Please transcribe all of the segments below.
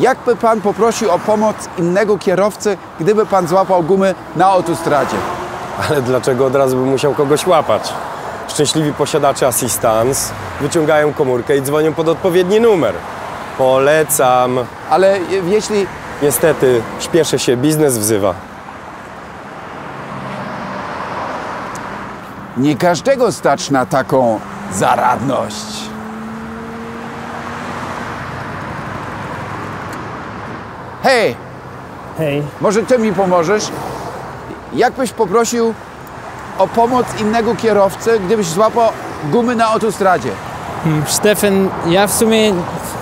Jakby pan poprosił o pomoc innego kierowcy, gdyby pan złapał gumy na autostradzie? Ale dlaczego od razu bym musiał kogoś łapać? Szczęśliwi posiadacze assistance wyciągają komórkę i dzwonią pod odpowiedni numer. Polecam. Ale jeśli Niestety, śpieszę się, biznes wzywa. nie każdego stać na taką zaradność. Hej, Hej, może ty mi pomożesz? Jakbyś poprosił o pomoc innego kierowcy, gdybyś złapał gumy na autostradzie? Hmm, Stefan, ja w sumie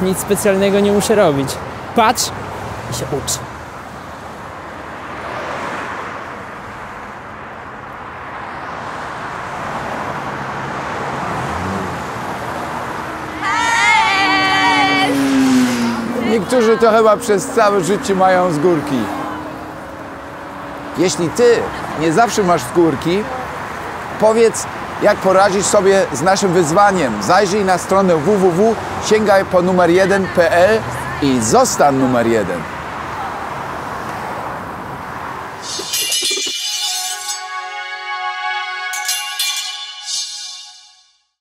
nic specjalnego nie muszę robić. Patrz i się ucz. Niektórzy to chyba przez całe życie mają z górki. Jeśli ty nie zawsze masz z górki, powiedz, jak poradzisz sobie z naszym wyzwaniem. Zajrzyj na stronę www, sięgaj po numer 1.pl i zostań numer 1.